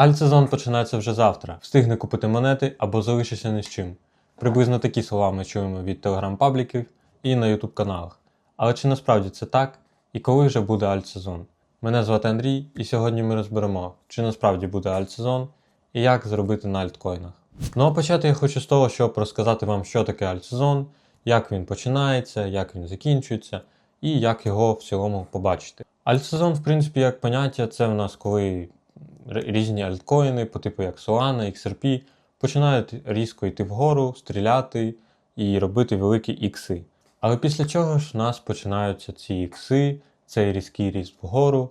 Альтсезон починається вже завтра. Встигне купити монети або залишишся ні з чим. Приблизно такі слова ми чуємо від телеграм-пабліків і на ютуб каналах. Але чи насправді це так? І коли вже буде альтсезон? Мене звати Андрій, і сьогодні ми розберемо, чи насправді буде альтсезон і як зробити на альткоїнах. Ну а почати я хочу з того, щоб розказати вам, що таке альтсезон, як він починається, як він закінчується і як його в цілому побачити. Альтсезон, в принципі, як поняття, це в нас коли різні альткоїни, по типу як Solana, XRP, починають різко йти вгору, стріляти і робити великі ікси. Але після чого ж в нас починаються ці ікси, цей різкий ріст вгору.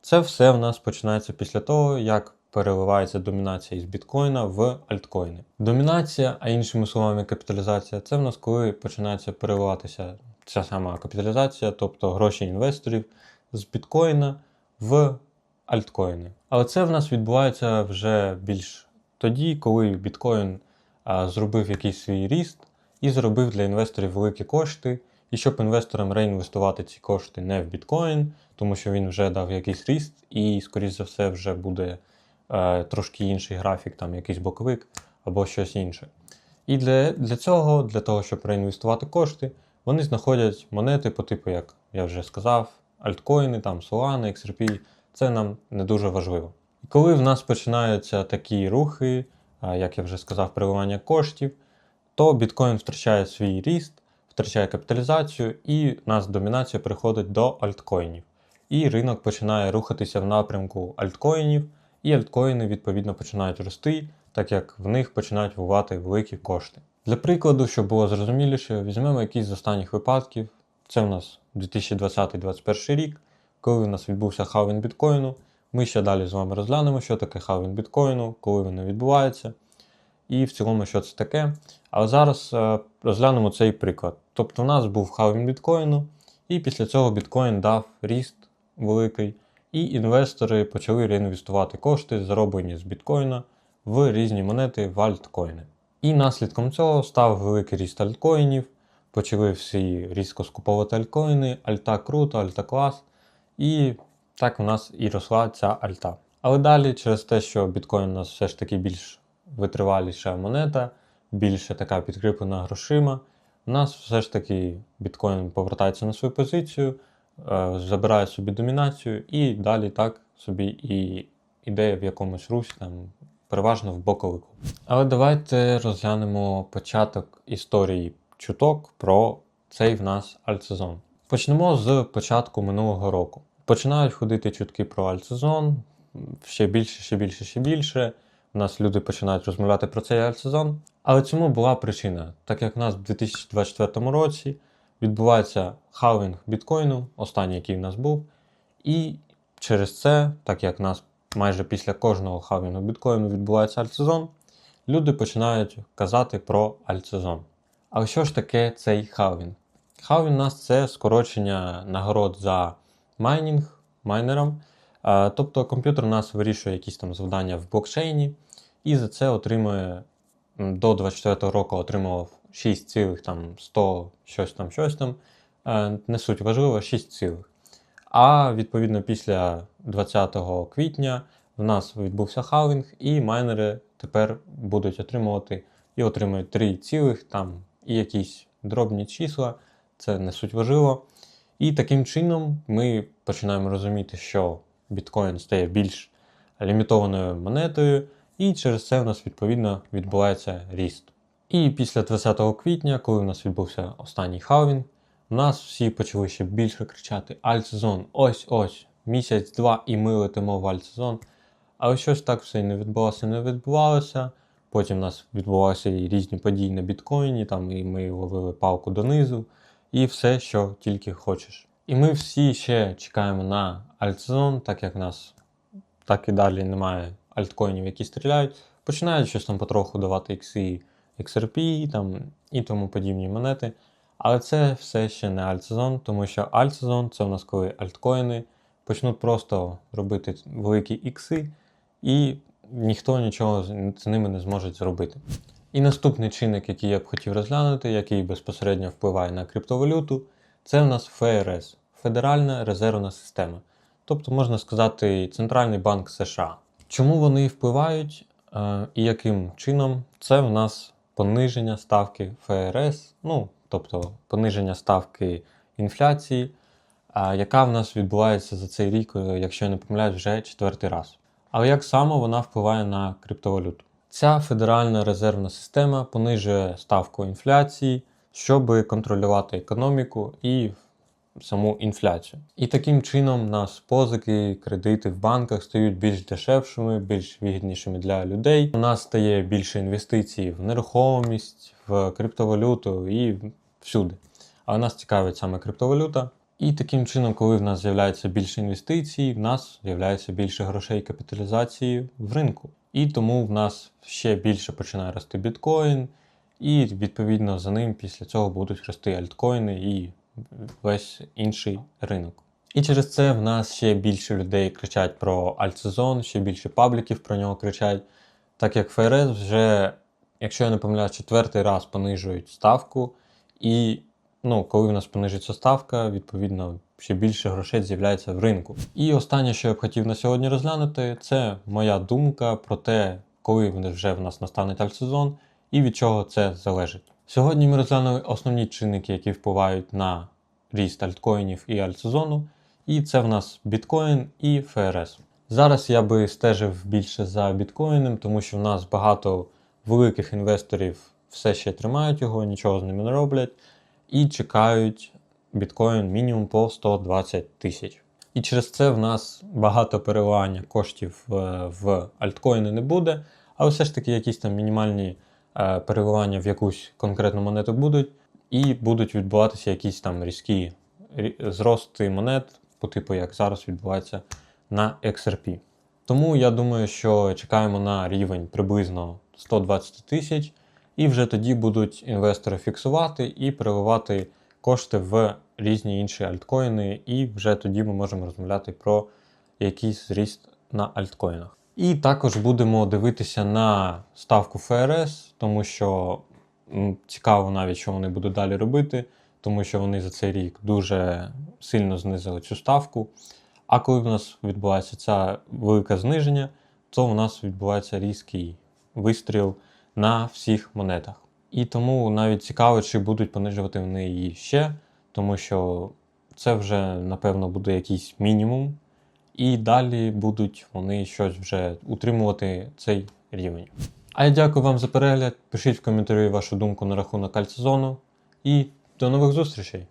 Це все в нас починається після того, як переливається домінація із біткоїна в альткоїни. Домінація, а іншими словами, капіталізація, це в нас коли починається переливатися ця сама капіталізація, тобто гроші інвесторів з біткоїна в альткоїни. Але це в нас відбувається вже більш тоді, коли біткоін зробив якийсь свій ріст і заробив для інвесторів великі кошти. І щоб інвесторам реінвестувати ці кошти не в біткоін, тому що він вже дав якийсь ріст, і, скоріш за все, вже буде е, трошки інший графік, там якийсь боковик або щось інше. І для, для цього, для того, щоб реінвестувати кошти, вони знаходять монети по типу, як я вже сказав, альткоїни, там Solana, XRP. Це нам не дуже важливо. І коли в нас починаються такі рухи, як я вже сказав, переливання коштів, то біткоін втрачає свій ріст, втрачає капіталізацію, і в нас домінація переходить до альткоїнів. І ринок починає рухатися в напрямку альткоїнів, і альткоїни відповідно починають рости, так як в них починають вливати великі кошти. Для прикладу, щоб було зрозуміліше, візьмемо якийсь з останніх випадків. Це в нас 2020-2021 рік, коли у нас відбувся халвін біткоїну. Ми ще далі з вами розглянемо, що таке халвін біткоїну, коли воно відбувається, і в цілому, що це таке. Але зараз е, розглянемо цей приклад. Тобто, в нас був халвін біткоїну, і після цього біткоін дав ріст великий, і інвестори почали реінвестувати кошти, зароблені з біткоїна, в різні монети в альткоїни. І наслідком цього став великий ріст альткоїнів, почали всі різко скуповувати альткоїни, альта круто, альта клас. І так у нас і росла ця альта. Але далі, через те, що біткоін у нас все ж таки більш витриваліша монета, більше така підкріплена грошима, у нас все ж таки біткоін повертається на свою позицію, е, забирає собі домінацію, і далі так собі і іде в якомусь русі, там, переважно в боковику. Але давайте розглянемо початок історії чуток про цей в нас альтсезон. Почнемо з початку минулого року. Починають ходити чутки про альтсезон, ще більше, ще більше, ще більше. У нас люди починають розмовляти про цей альтсезон. Але цьому була причина, так як у нас в 2024 році відбувається халвінг біткоїну, останній, який в нас був. І через це, так як у нас майже після кожного халвінгу біткоїну відбувається альтсезон, люди починають казати про альтсезон. Але що ж таке цей халвінг? Халвінг у нас це скорочення нагород за майнінг майнерам. Тобто комп'ютер у нас вирішує якісь там завдання в блокчейні, і за це отримує до 24 року отримував 6 цілих там 100 щось там, щось там. Е, Не суть важливо, 6 цілих. А відповідно після 20 квітня в нас відбувся халвінг, і майнери тепер будуть отримувати і отримують 3 цілих там і якісь дробні числа. Це не суть важливо. І таким чином ми починаємо розуміти, що біткоін стає більш лімітованою монетою, і через це у нас відповідно відбувається ріст. І після 20 квітня, коли у нас відбувся останній халвінг, у нас всі почали ще більше кричати Альтсезон, ось ось, місяць-два, і ми летимо в альтсезон. Але щось так все і не відбувалося, не відбувалося. Потім у нас відбувалися і різні події на біткоїні, там і ми ловили палку донизу, і все, що тільки хочеш. І ми всі ще чекаємо на альтсезон, так як в нас так і далі немає альткоїнів, які стріляють. Починають щось там потроху давати ікси, XRP там, і тому подібні монети. Але це все ще не альтсезон, тому що альтсезон це у нас коли альткоїни почнуть просто робити великі ікси, і ніхто нічого з ними не зможе зробити. І наступний чинник, який я б хотів розглянути, який безпосередньо впливає на криптовалюту, це у нас ФРС Федеральна резервна система. Тобто, можна сказати, Центральний банк США. Чому вони впливають е, і яким чином? Це в нас пониження ставки ФРС, ну тобто пониження ставки інфляції, а, яка в нас відбувається за цей рік, е, якщо я не помиляюсь, вже четвертий раз. Але як саме вона впливає на криптовалюту? Ця федеральна резервна система понижує ставку інфляції, щоб контролювати економіку і саму інфляцію. І таким чином нас позики, кредити в банках стають більш дешевшими, більш вигіднішими для людей. У нас стає більше інвестицій в нерухомість, в криптовалюту і всюди. А нас цікавить саме криптовалюта. І таким чином, коли в нас з'являється більше інвестицій, в нас з'являється більше грошей капіталізації в ринку. І тому в нас ще більше починає рости біткоін, і відповідно за ним після цього будуть рости альткоїни і весь інший ринок. І через це в нас ще більше людей кричать про альтсезон, ще більше пабліків про нього кричать, так як ФРС вже, якщо я не помиляю, четвертий раз понижують ставку, і ну, коли в нас понижується ставка, відповідно ще більше грошей з'являється в ринку. І останнє, що я б хотів на сьогодні розглянути, це моя думка про те, коли вже в нас настане альтсезон і від чого це залежить. Сьогодні ми розглянули основні чинники, які впливають на ріст альткоїнів і альтсезону, і це в нас біткоін і ФРС. Зараз я би стежив більше за біткоїном, тому що в нас багато великих інвесторів все ще тримають його, нічого з ними не роблять, і чекають біткоін мінімум по 120 тисяч. І через це в нас багато переливання коштів е, в альткоїни не буде, але все ж таки якісь там мінімальні е, переливання в якусь конкретну монету будуть, і будуть відбуватися якісь там різкі зрости монет, по типу як зараз відбувається на XRP. Тому я думаю, що чекаємо на рівень приблизно 120 тисяч, і вже тоді будуть інвестори фіксувати і переливати кошти в різні інші альткоїни, і вже тоді ми можемо розмовляти про якийсь зріст на альткоїнах. І також будемо дивитися на ставку ФРС, тому що цікаво навіть, що вони будуть далі робити, тому що вони за цей рік дуже сильно знизили цю ставку. А коли в нас відбувається це велике зниження, то у нас відбувається різкий вистріл на всіх монетах. І тому навіть цікаво, чи будуть понижувати вони її ще, тому що це вже, напевно, буде якийсь мінімум, і далі будуть вони щось вже утримувати цей рівень. А я дякую вам за перегляд. Пишіть в коментарі вашу думку на рахунок альтсезону і до нових зустрічей!